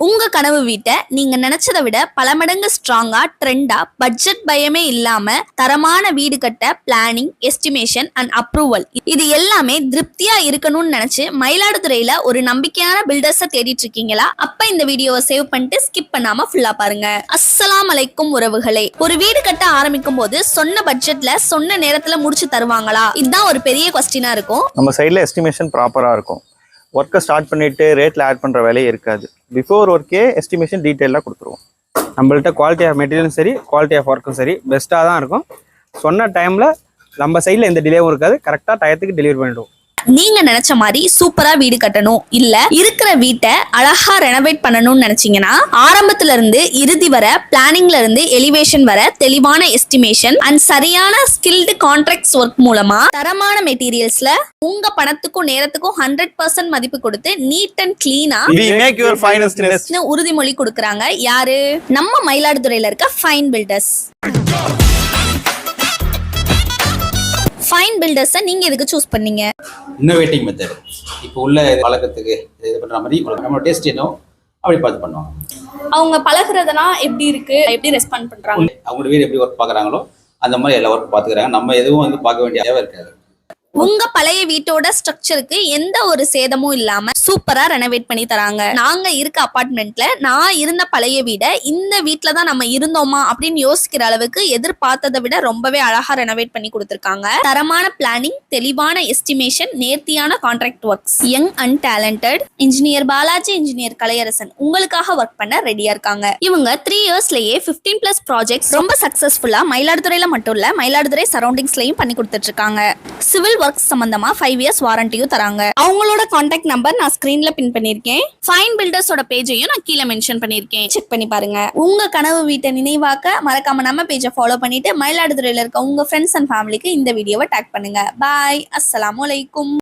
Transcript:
உங்க கனவு வீட்டை நீங்க நினைச்சதை விட பல மடங்கு ஸ்ட்ராங்கா ட்ரெண்டா பட்ஜெட் பயமே இல்லாம தரமான வீடு கட்ட பிளானிங் எஸ்டிமேஷன் அண்ட் அப்ரூவல் இது எல்லாமே திருப்தியா இருக்கணும்னு நினைச்சு மயிலாடுதுறையில ஒரு நம்பிக்கையான பில்டர்ஸ தேடிட்டு இருக்கீங்களா? அப்ப இந்த வீடியோவை சேவ் பண்ணிட்டு ஸ்கிப் பண்ணாம ஃபுல்லா பாருங்க. அஸ்ஸலாம் அலைக்கும் உறவுகளே. ஒரு வீடு கட்ட ஆரம்பிக்கும் போது சொன்ன பட்ஜெட்ல சொன்ன நேரத்துல முடிச்சு தருவாங்களா? இதுதான் ஒரு பெரிய கொஸ்டினா இருக்கும். நம்ம சைடில் எஸ்டிமேஷன் ப்ராப்பராக இருக்கும். ஒர்க்கை ஸ்டார்ட் பண்ணிவிட்டு ரேட்டில் ஆட் பண்ணுற வேலையே இருக்காது. பிஃபோர் ஒர்க்கே எஸ்டிமேஷன் டீட்டெயிலாக கொடுத்துருவோம். நம்மள்ட்ட குவாலிட்டி ஆஃப் மெட்டீரியலும் சரி குவாலிட்டி ஆஃப் ஒர்க்கும் சரி பெஸ்ட்டாக தான் இருக்கும். சொன்ன டைமில் நம்ம சைடில் எந்த டிலேவும் இருக்காது. கரெக்டாக டயத்துக்கு டெலிவரி பண்ணிடுவோம். நீங்க நினைச்ச மாதிரி சூப்பரா வீடு கட்டணும். இல்ல இருக்கிற வீட்டை அழகா ரெனோவேட் பண்ணணும்னு நினைச்சீங்கன்னா ஆரம்பத்துல இருந்து இறுதி வர பிளானிங்ல இருந்து எலிவேஷன் வர தெளிவான எஸ்டிமேஷன் அண்ட் சரியான ஸ்கில்டு கான்ட்ராக்ட்ஸ் ஒர்க் மூலமா தரமான மெட்டீரியல்ஸ்ல உங்க பணத்துக்கும் நேரத்துக்கும் ஹண்ட்ரட் பர்சன்ட் மதிப்பு கொடுத்து நீட் அண்ட் கிளீனா உறுதிமொழி கொடுக்கறாங்க யாரு? நம்ம மயிலாடுதுறையில இருக்க ஃபைன் பில்டர்ஸ் ஃபைன் பில்டர்ஸை நீங்க எதுக்கு சூஸ் பண்ணீங்க? இன்னோவேட்டிங் மெத்தட் இப்போ உள்ள பழக்கத்துக்கு இது பண்ணுற மாதிரி நம்ம டேஸ்ட் என்ன அப்படி பார்த்து பண்ணுவாங்க. அவங்க பழகுறதெல்லாம் எப்படி இருக்கு? எப்படி ரெஸ்பாண்ட் பண்றாங்க? அவங்களோட வீடு எப்படி ஒர்க் பார்க்குறாங்களோ அந்த மாதிரி எல்லா ஒர்க் பார்த்துக்கிறாங்க. நம்ம எதுவும் வந்து பார்க்க வேண்டிய தேவை இருக்காது. உங்க பழைய வீட்டோட ஸ்ட்ரக்சருக்கு எந்த ஒரு சேதமும் இல்லாம சூப்பரா ரெனோவேட் பண்ணி தராங்க. நாங்க இருக்க அபார்ட்மெண்ட்ல நான் இருந்த பழைய வீடை இந்த வீட்டுல தான் நம்ம இருந்தோமா அப்படின்னு யோசிக்கிற அளவுக்கு எதிர்பார்த்ததை விட ரொம்பவே அழகா ரெனோவேட் பண்ணி கொடுத்துருக்காங்க. தரமான பிளானிங் தெளிவான எஸ்டிமேஷன் நேர்த்தியான contract works young and talented engineer Balaji engineer Kalaiyarasan உங்களுக்காக ஒர்க் பண்ண ரெடியா இருக்காங்க. இவங்க த்ரீ இயர்ஸ்லயே 15 பிளஸ் ப்ராஜெக்ட்ஸ் ரொம்ப சக்சஸ்ஃபுல்லா மயிலாடுதுறையில மட்டும் இல்ல மயிலாடுதுறை சரௌண்டிங்ஸ்லயும் பண்ணி கொடுத்துட்டு இருக்காங்க. சிவில் ஒர்க் சம்பந்தமா ஃபைவ் இயர்ஸ் வாரண்டியும் தராங்க. அவங்களோட கான்டாக்ட் நம்பர் நான் ஸ்கிரீன்ல பின் பண்ணிருக்கேன். ஃபைன் பில்டர்ஸோட பேஜையும் நான் கீழே மென்ஷன் பண்ணிருக்கேன். செக் பண்ணி பாருங்க. உங்க கனவு வீட்டை நினைவாக்க மறக்காம நம்ம பேஜை ஃபாலோ பண்ணிட்டு மயிலாடுதுறையில இருக்க உங்க ஃப்ரெண்ட்ஸ் அண்ட் ஃபேமிலிக்கு இந்த வீடியோவை டேக் பண்ணுங்க. பாய் அஸ்லாம் வலைக்கும்